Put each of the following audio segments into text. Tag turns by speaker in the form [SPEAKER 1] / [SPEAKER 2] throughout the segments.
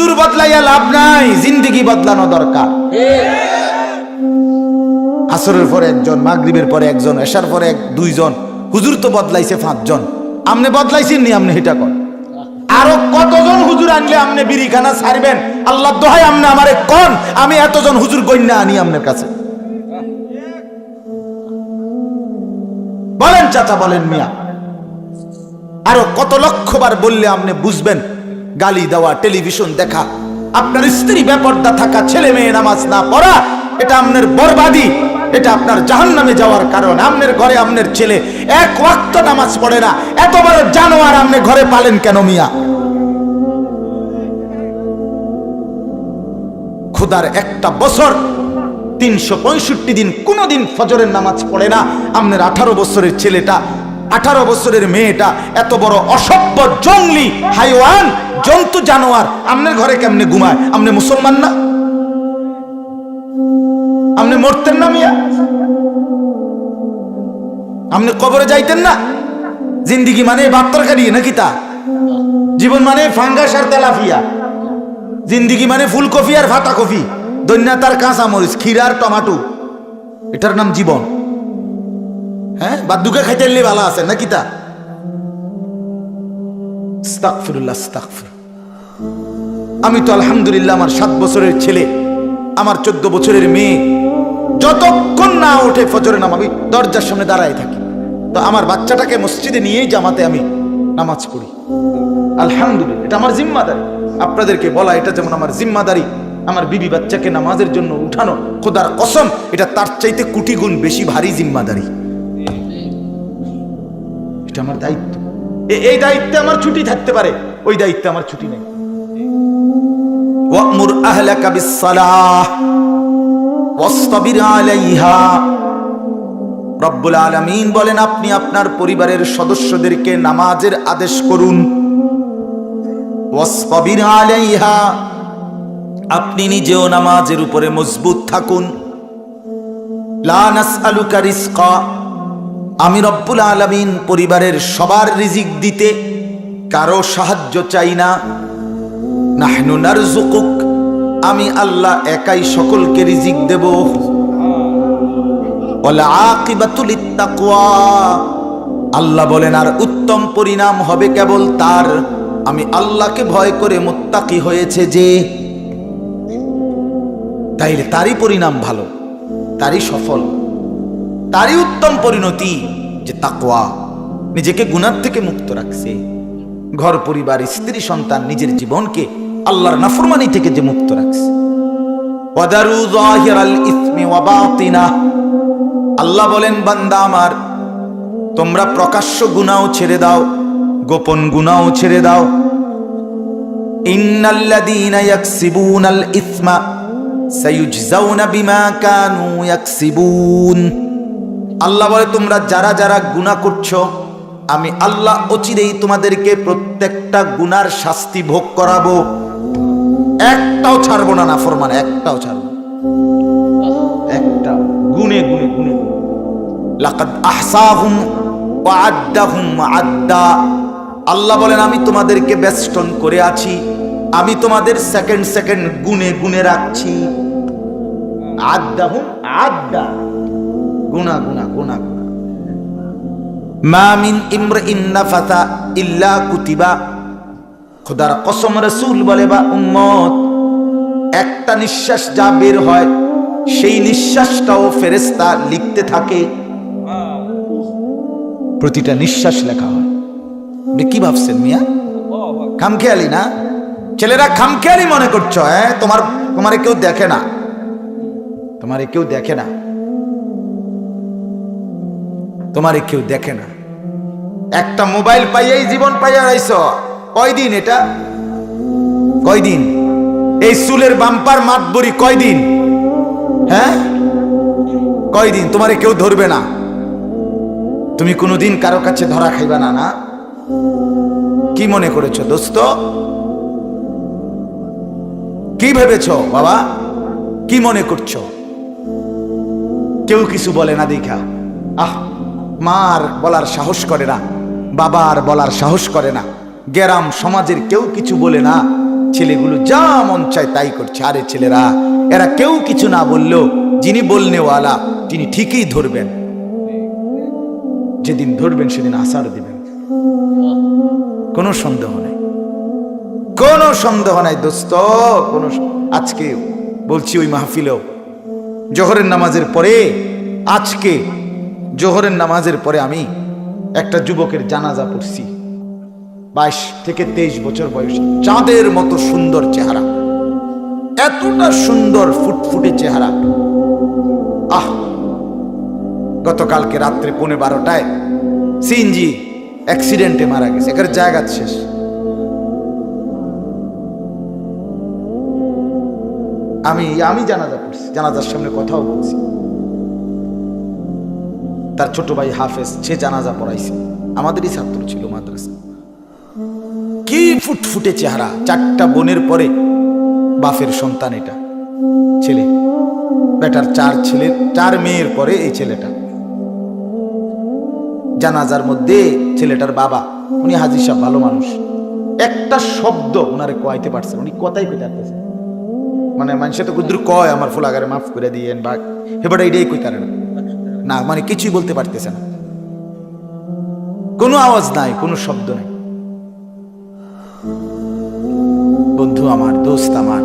[SPEAKER 1] হুজুর বদলাইয়া লাভ নাই, জিন্দিগি বদলানো দরকার। আসরের পরে একজন, মাগরিবের পরে একজন, এশার পরে এক, দুইজন, হুজুর তো বদলাইছে পাঁচজন। আমনে বদলাইছেন নি, আমনে হিটা কর। আরও কতজন হুজুর আনলে আমনে বিড়িখানা ছাড়বেন? আল্লাহ দোহাই আমনে আমারে কোন, আমি এতজন হুজুর গন্যা আনি আমনের কাছে। বলেন চাচা, বলেন মিয়া। আরও কত লক্ষবার বললে আপনি বুঝবেন? গালি দেওয়া, টেলিভিশন দেখা। আপনার স্ত্রী বেপর্দা থাকা, ছেলে মেয়ে নামাজ না পড়া, এটা আপনার বরবাদি, এটা আপনার জাহান নামে যাওয়ার কারণ। আপনার ঘরে আপনার ছেলে এক ওয়াক্ত নামাজ পড়ে না। এত বড় জানোয়ার আপনি ঘরে পালেন কেন মিয়া? খুদার একটা বছর, তিনশো পঁয়ষট্টি দিন কোনোদিন ফজরের নামাজ পড়ে না। আপনার আঠারো বছরের ছেলেটা আঠারো বছরের মেয়েটা এত বড় অসভ্য, জঙ্গলি, হাইওয়ান, জন্তু, জানোয়ার আপনার ঘরে কেমনে ঘুমায়? আপনি মুসলমান না? আপনি মরতেন না মিয়া? আপনি কবরে যাইতেন না? জিন্দিগি মানে বাপ তরকারি নাকি তা? জীবন মানে ফাঙ্গাস আর তেলাফিয়া জিন্দিগি মানে ফুলকপি আর ফাতা কফি দৈন্যাতার কাঁচা মরিচ ক্ষীরা আর টমাটো। এটার নাম জীবন। হ্যাঁ? বাদ্যুকে খাইতে নিলে ভালো আছে নাকি তা? আমি তো আলহামদুলিল্লাহ আমার সাত বছরের ছেলে আমার চোদ্দ বছরের মেয়ে। যতক্ষণ না ওঠে ফজরে নাম আমি দরজার সামনে দাঁড়ায় থাকি। তো আমার বাচ্চাটাকে মসজিদে নিয়েই জামাতে আমি নামাজ পড়ি। আলহামদুলিল্লাহ এটা আমার জিম্মাদারি। আপনাদেরকে বলা এটা যেমন আমার জিম্মাদারি আমার বিবি বাচ্চাকে নামাজের জন্য উঠানো খোদার কসম এটা তার চাইতে কোটি গুণ বেশি ভারী জিম্মাদারি। এটা আমার দায়িত্ব। এই দায়িত্বে আমার ছুটি থাকতে পারে। ওই দায়িত্বে আমার ছুটি নেই। ওয়ামুর আহলাকা বিসসালাহ ওয়াসতাবির আলাইহা। রব্বুল আলামিন বলেন আপনি আপনার পরিবারের সদস্যদেরকে নামাজের আদেশ করুন। ওয়াসতাবির আলাইহা। আপনি নিজেও নামাজের উপরে মজবুত থাকুন। লা নাসআলুকা রিজকা। আমি রব্বুল আলামিন পরিবারের সবার রিজিক দিতে কারও সাহায্য চাই না। নাহনু নারজুকুক আমি আল্লাহ একাই সকলকে রিজিক দেব। আল্লাহ বলেন, আর উত্তম পরিণাম হবে কেবল তার। আমি আল্লাহকে ভয় করে মুত্তাকি হয়েছে যে, তাইলে তারই পরিণাম ভালো, তারই সফল। তারই উত্তম পরিণতি যে তাকোয়া নিজেকে গুণার থেকে মুক্ত রাখছে। ঘর, পরিবার, স্ত্রী, সন্তান নিজের জীবনকে আল্লাহর নাফরমানি থেকে যে মুক্ত রাখছে। আল্লাহ বলেন, বান্দা আমার, তোমরা প্রকাশ্য গুনাও ছেড়ে দাও, গোপন গুনাও ছেড়ে দাও। সায়ুজজাউনা বিমা কানু ইয়াকসিবুন। আল্লাহ বলে, তোমরা যারা যারা গুনাহ করছ, আমি আল্লাহ অচিরেই তোমাদেরকে প্রত্যেকটা গুনার শাস্তি ভোগ করাবো। একটাও ছাড়বো না, নাফরমান, একটাও ছাড়বো একটা। গুনে গুনে গুনে লাকাদ আহসাহুম ওয়া আদ্দাহুম আদ্দা। আল্লাহ বলেন, আমি তোমাদেরকে বেষ্টন করে আছি। আমি তোমাদের সেকেন্ড সেকেন্ড গুনে গুনে রাখছি। আদ্দাহুম আদ্দা। গুনা গুনা গুনা গুনা মা মিন ইমরিন নাফাতা ইল্লা কুতিবা। খোদার কসম রাসূল বলে, বা উম্মত, একটা নিঃশ্বাস যা বের হয়, সেই নিঃশ্বাসটাও ফেরেস্তা লিখতে থাকে। প্রতিটা নিঃশ্বাস লেখা হয়। কি ভাবছেন মিয়া? খামখেয়ালি না? ছেলেরা খামখেয়ালি মনে করছ হ্যাঁ? তোমার, তোমারে কেউ দেখে না। তোমারে কেউ দেখে না। তোমারে কেউ দেখে না। একটা মোবাইল পাইয়াই জীবন পাইয়া রইছ। কয়দিন এটা? কয়দিন? এই চুলের বাম্পার মাতবরি কয়দিন? হ্যাঁ? কয়দিন? তোমারে কেউ ধরবে না। তুমি কোনোদিন কারও কাছে ধরা খাইবা না না? কি মনে করেছ দোস্ত? কি ভেবেছো বাবা? কি মনে করছ? কেউ কিছু বলে না দেখা। আহ! মার বলার সাহস করে না, বাবার বলার সাহস করে না গ্যারাম সমাজের কেউ কিছু বলে না, ছেলেগুলো যা মন চায় তাই করছে। আরে ছেলেরা, এরা কেউ কিছু না বললেও যিনি বলনেওয়ালা, তিনি ঠিকই ধরবেন। যেদিন ধরবেন সেদিন আসার দিবেন। কোনো সন্দেহ নেই। কোনো সন্দেহ নাই দোস্ত, কোনো আজকে বলছি ওই মাহফিলেও। জহরের নামাজের পরে আজকে জোহরের নামাজের পরে আমি একটা যুবকের জানাজা পড়ছি। বাইশ থেকে তেইশ বছর বয়স। চাঁদের মতো সুন্দর চেহারা। এতটা সুন্দর ফুটফুটে চেহারা। আহ! গতকালকে রাত্রে পৌনে বারোটায় সিএনজি অ্যাক্সিডেন্টে মারা গেছে। এখানে জায়গা শেষ। আমি আমি জানাজা পড়ছি। জানাজার সামনে কথাও বলছি। তার ছোট ভাই হাফেজ, সে জানাজা পড়াইছে। আমাদেরই ছাত্র ছিল মাদ্রাসা। কি ফুটফুটে চেহারা, চারটা বোনের পরে বাফের সন্তান এটা, ছেলে। বেটার চার ছেলে, চার মেয়ের পরে এই ছেলেটা। জানাজার মধ্যে ছেলেটার বাবা, উনি হাজির সাহেব, ভালো মানুষ। একটা শব্দ ওনারে কয়াইতে পারছেন উনি কথাই কইতে পারতেছেন মানে মানুষে তো কুদ্রু কয়, আমার ফুলাগারে মাফ করে দিয়েন বা হেবাটা এটাই কই তারে না। না মানে কিছুই বলতে পারতেছে না। কোনো আওয়াজ নাই, কোনো শব্দ নাই। বন্ধু আমার, দোস্ত আমার,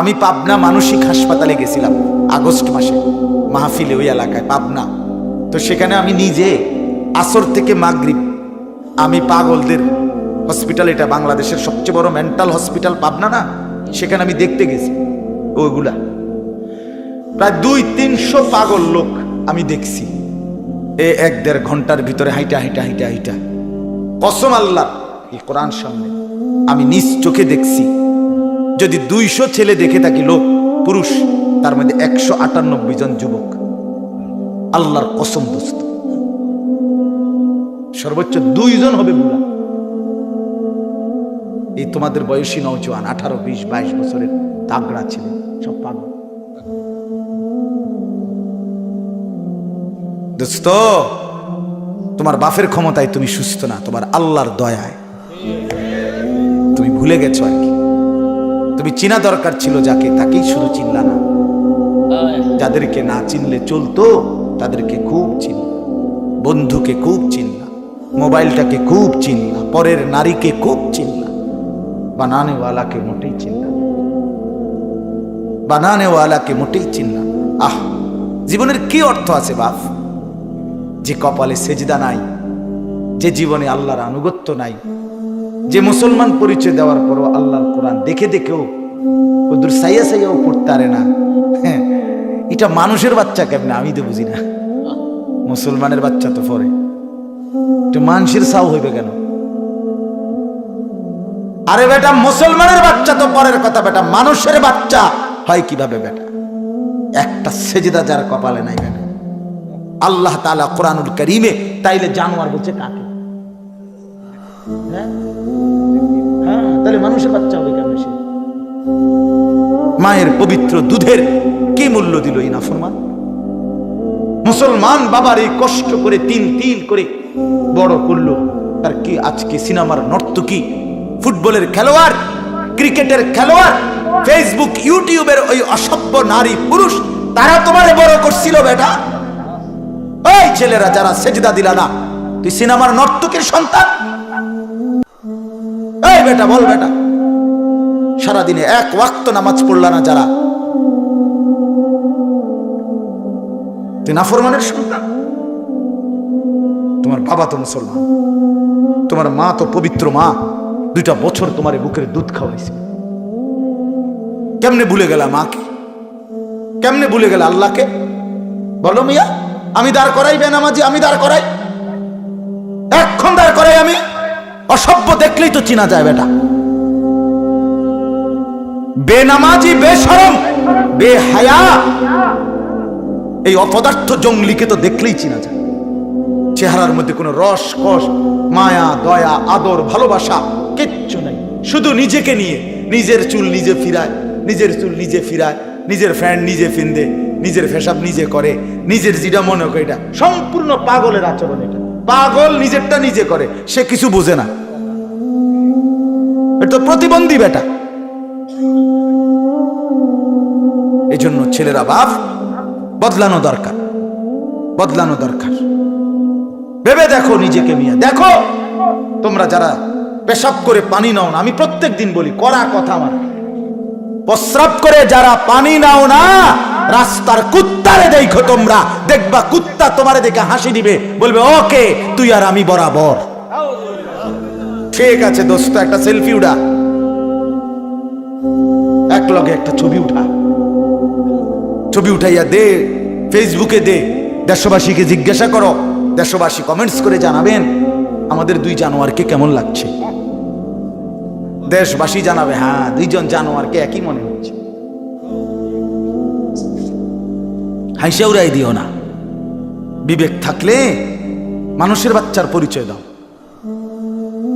[SPEAKER 1] আমি পাবনা মানসিক হাসপাতালে গেছিলাম আগস্ট মাসে, মাহফিলে ওই এলাকায়, পাবনা। তো সেখানে আমি নিজে আসর থেকে মাগরিব, আমি পাগলদের হসপিটাল, এটা বাংলাদেশের সবচেয়ে বড় মেন্টাল হসপিটাল, পাবনা না, সেখানে আমি দেখতে গেছি, ওইগুলা। প্রায় দুই তিনশো পাগল লোক আমি দেখছি। এ এক দেড় ঘণ্টার ভিতরে হাইটা হাইটা হাইটা হাইটা। কসম আল্লাহ, এই কোরআন সামনে। আমি নিজ চোখে দেখছি। যদি দুইশো ছেলে দেখে থাকি লোক, পুরুষ, তার মধ্যে একশো আটানব্বই জন যুবক। আল্লাহর কসম দোস্ত। সর্বোচ্চ দুইজন হবে বুড়া। এই তোমাদের বয়সী নৌজওয়ান আঠারো, বিশ, বাইশ বছরের তাগড়া ছেলে, সব পাগল। দোস্ত, তোমার বাপের ক্ষমতায় তুমি সুস্থ না, তোমার আল্লাহর দয়ায়। তুমি ভুলে গেছো আর কি। তুমি চিনা দরকার ছিল যাকে, তাকেই শুধু চিনলা না। যাদেরকে না চিনলে চলতো, তাদেরকে খুব চিন বন্ধুকে খুব চিনলা। মোবাইলটাকে খুব চিনলা। পরের নারীকে খুব চিনলা। বানানেওয়ালাকে মোটেই চিনলা বানানেওয়ালাকে মোটেই চিনলা আহ, জীবনের কি অর্থ আছে বাপ? যে কপালে সেজদা নাই যে জীবনে আল্লাহর আনুগত্য নাই যে মুসলমান পরিচয় দেওয়ার পরও আল্লাহর কোরআন দেখে দেখেও ওদের সাইয়া সাইয়াও পড়তে পারে না। হ্যাঁ, এটা মানুষের বাচ্চা কেমনে? আমি তো বুঝি না। মুসলমানের বাচ্চা তো পরে এটা মানুষের সাও হইবে কেন? আরে বেটা মুসলমানের বাচ্চা তো পরের কথা বেটা মানুষের বাচ্চা হয় কীভাবে বেটা? একটা সেজদা যার কপালে নাই বেটা। আল্লাহ তাআলা কোরআনুল করিমে তাইলে জানোয়ার বলছে কাকে? হ্যাঁ? হ্যাঁ, মায়ের পবিত্র দুধের কি মূল্য দিল এই নাফরমান? মুসলমান বাবার এই কষ্ট করে তিন তিন করে বড় করল তার কি আজকে সিনেমার নর্তকী ফুটবলের খেলোয়াড় ক্রিকেটের খেলোয়াড় ফেসবুক ইউটিউবের ওই অসভ্য নারী পুরুষ তারা তোমার বড় করছিল বেটা? ওই ছেলেরা যারা সেজদা দিলা না, তুই সিনেমার নর্তকের সন্তান? এই বেটা, বল বেটা। সারাদিনে এক ওয়াক্ত নামাজ পড়লা না যারা? তুই নাফরমানের সন্তান? তোমার বাবা তো মুসলমান। তোমার মা তো পবিত্র মা। দুইটা বছর তোমার বুকের দুধ খাওয়াইছে। কেমনে ভুলে গেলা মাকে? কেমনে ভুলে গেলা আল্লাহকে? বলো মিয়া। আমি দাঁড় করাই বেনামাজি, আমি দাঁড় করাই। এক্ষণ দাঁড় করাই আমি। অসভ্য দেখলেই তো চিনা যায় বেটা। বেনামাজি, বেশরম, বেহায়া। এই অপদার্থ জঙ্গলিকে তো দেখলেই চিনা যায়। চেহারার মধ্যে কোনো রস, কষ, মায়া, দয়া, আদর, ভালোবাসা কিচ্ছু নেই। শুধু নিজেকে নিয়ে, নিজের চুল নিজে ফিরায়, নিজের চুল নিজে ফিরায়, নিজের ফ্যান নিজে ফিন্দে। নিজের ফেসাব নিজে করে, নিজের যেটা মনে করে এটা। সম্পূর্ণ পাগলের আচরণ এটা। পাগল নিজেরটা নিজে করে, সে কিছু বুঝে না। এটা প্রতিবন্ধী বেটা। এই জন্য ছেলেরা বাপ, বদলানো দরকার। বদলানো দরকার। ভেবে দেখো নিজেকে মিয়া দেখো, তোমরা যারা পেশাব করে পানি নাও না, আমি প্রত্যেক দিন বলি করা কথা আমার। প্রস্রাব করে যারা পানি নাও না রাস্তার কুত্তারে দেখো তোমরা। দেখবা কুত্তা তোমারে দেখে হাসি দিবে। বলবে, ওকে, তুই আর আমি বরাবর। ঠিক আছে দোস্ত, একটা সেলফি উঠা। এক লগে একটা ছবি উঠা। ছবি উঠাইয়া দে, ফেসবুকে দে। দেশবাসীকে জিজ্ঞাসা করো। দেশবাসী কমেন্টস করে জানাবেন, আমাদের দুই জানোয়ারকে কেমন লাগছে? দেশবাসী জানাবে হ্যাঁ দুইজন জানোয়ারকে একই মনে হচ্ছে। হাইসা উড়াই দিও না। বিবেক থাকলে মানুষের বাচ্চার পরিচয় দাও।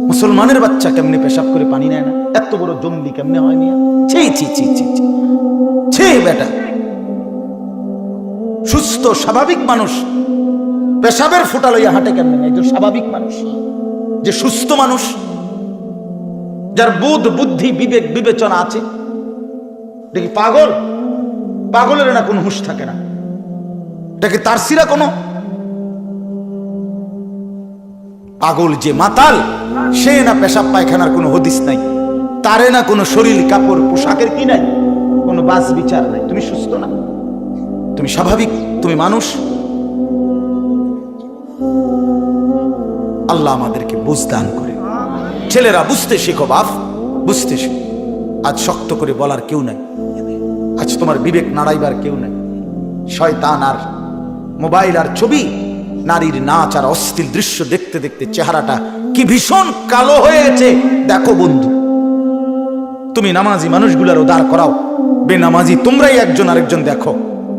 [SPEAKER 1] মুসলমানের বাচ্চা কেমনে পেশাব করে পানি নেয় না? এত বড় জঙ্গলি কেমনে হয় মিয়া? বেটা। সুস্থ, স্বাভাবিক মানুষ পেশাবের ফোটা লইয়া হাঁটে কেমনে একজন স্বাভাবিক মানুষ। যে সুস্থ মানুষ, যার বুধ, বুদ্ধি, বিবেক, বিবেচনা আছে। দেখি পাগল? পাগলের না কোনো হুঁশ থাকে না। দেখি তার সিরা কোনো? পাগল যে মাতাল, সে না পেশাব পায়খানার কোনো হদিস নাই, তারে না কোনো শরীর, কাপড়, পোশাকের কি নাই, কোনো বাস বিচার নাই। তুমি সুস্থ না? তুমি স্বাভাবিক? তুমি মানুষ? আল্লাহ আমাদেরকে বুঝদান করে। ছেলেরা বুঝতে শেখো বাপ, বুঝতে শেখো আজ শক্ত করে বলার কেউ নাই। আজ তোমার বিবেক নাড়াইবার কেউ নাই। শয়তান আর মোবাইল আর ছবি। নারীর নাচ আর অস্থির দৃশ্য দেখতে দেখতে চেহারাটা কি ভীষণ কালো হয়েছে। দেখো বন্ধু, তুমি নামাজি মানুষগুলারও দাঁড় করাও। বেনামাজি তোমরাই একজন আরেকজন দেখো।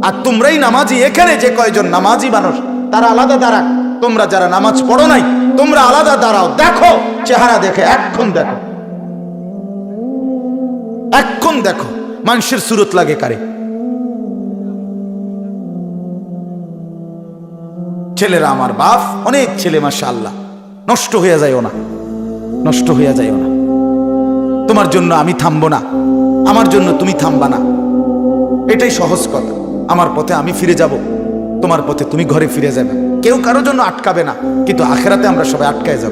[SPEAKER 1] আর তোমরাই নামাজি, এখানে যে কয়জন নামাজি মানুষ, তারা আলাদা দাঁড়াক তোমরা যারা নামাজ পড়ো নাই, তোমরা আলাদা দাঁড়াও দেখো। চেহারা দেখে এক্ষণ দেখো। এক্ষণ দেখো। মানুষের সুরত লাগে কারে? ছেলেরা আমার বাপ, অনেক ছেলে মাসা আল্লাহ নষ্ট হয়ে যায়ও না। নষ্ট হয়ে যায়ও না। তোমার জন্য আমি থামবো না। আমার জন্য তুমি থামবা না। এটাই সহজ কথা। আমার পথে আমি ফিরে যাব। তোমার পথে তুমি ঘরে ফিরে যাবে। কেউ কারোর জন্য আটকাবে না। কিন্তু আখেরাতে আমরা সবাই আটকায় যাব।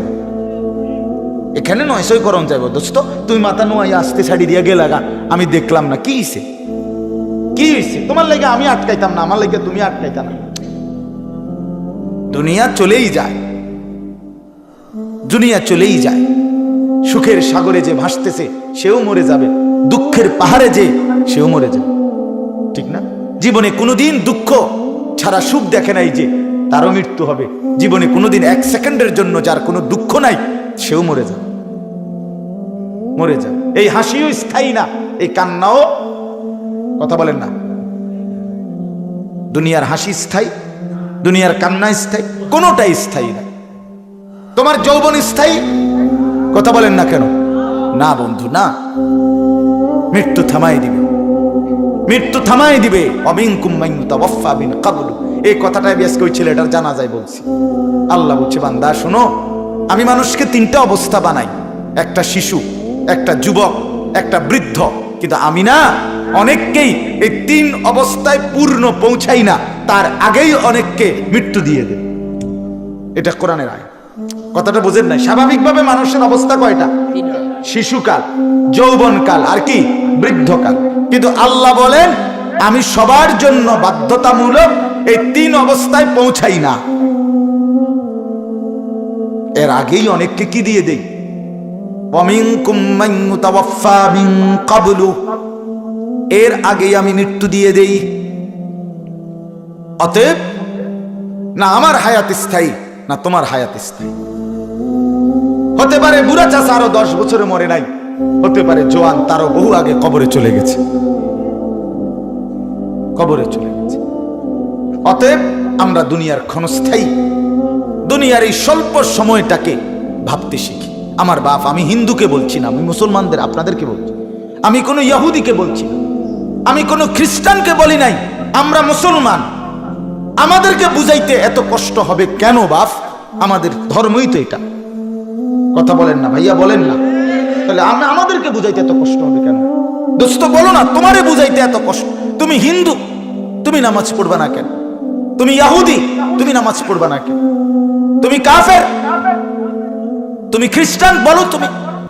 [SPEAKER 1] এখানে নয় সই করম যাইব। দোস্ত, তুমি মাথা নোয়াই আসতে ছাড়ি দিয়ে গেলে গা। আমি দেখলাম না। কি হইছে? কি হইছে? তোমার লাগে আমি আটকাইতাম না। আমার লাগে তুমি আটকাইতাম না। দুনিয়া চলেই যায়। দুনিয়া চলেই যায়। সুখের সাগরে যে ভাসতেছে, সেও মরে যাবে। দুঃখের পাহাড়ে যে, সেও মরে যাবে। ঠিক না? জীবনে কোনোদিন দুঃখ ছাড়া সুখ দেখে নাই যে, তারও মৃত্যু হবে। জীবনে কোনোদিন এক সেকেন্ডের জন্য যার কোনো দুঃখ নাই, সেও মরে যাবে। মরে যাবে। এই হাসিও স্থায়ী না, এই কান্নাও কথা বলেন না। দুনিয়ার হাসি স্থায়ী দুনিয়ার কান্না স্থায়ী, কোনোটাই স্থায়ী না। তোমার যৌবন স্থায়ী? কথা বলেন না কেন? না বন্ধু, না। মৃত্যু থামাই দিবে। মৃত্যু থামাই দিবে। অমিন কুম্মাইন কাবুল এই কথাটাই আজকে ওই ছেলেটার জানা যায় বলছি। আল্লাহ বলছে, বান্দা, শোনো, আমি মানুষকে তিনটা অবস্থা বানাই। একটা শিশু, একটা যুবক, একটা বৃদ্ধ। কিন্তু আমি না অনেককেই এই তিন অবস্থায় পূর্ণ পৌঁছাই না, তার আগেই অনেককে মৃত্যু দিয়ে দেয়। এটা কোরআনের আয় কথাটা বোঝেন নাই? স্বাভাবিকভাবে মানুষের অবস্থা কয়টা? শিশুকাল, যৌবনকাল, আর কি? বৃদ্ধকাল। কিন্তু আল্লাহ বলেন, আমি সবার জন্য বাধ্যতামূলক এই তিন অবস্থায় পৌঁছাই না। এর আগেই অনেককে কি দিয়ে দেই وَمِنكُم مَّن يُتَوَفَّى مِن قَبْلُ এর আগেই আমি মৃত্যু দিয়ে দেই অতএব না আমার হায়াত স্থায়ী না তোমার হায়াত স্থায়ী হতে পারে বুড়া চাষা আরো দশ বছরে মরে নাই হতে পারে জোয়ান তারও বহু আগে কবরে চলে গেছে কবরে চলে গেছে অতএব আমরা দুনিয়ার ক্ষণস্থায়ী দুনিয়ার এই স্বল্প সময়টাকে ভাবতে শিখি আমার বাপ, আমি হিন্দুকে বলছি না, আমি মুসলমানদের আপনাদেরকে বলছি। আমি কোনো ইহুদিকে বলছি না। আমি কোনো খ্রিস্টানকে বলি নাই, আমরা মুসলমান। আমাদেরকে বুঝাইতে এত কষ্ট হবে কেন বাপ? আমাদের ধর্মই তো এটা। কথা বলেন না ভাইয়া, বলেন না। তাহলে আমরা আমাদেরকে বুঝাইতে এত কষ্ট হবে কেন? দোস্ত, বলো না, তোমারে বুঝাইতে এত কষ্ট। তুমি হিন্দু, তুমি নামাজ পড়বা না কেন? তুমি ইয়াহুদি তুমি নামাজ পড়বা না কেন? তুমি কাফের তুমি খ্রিস্টান বলো তুমি।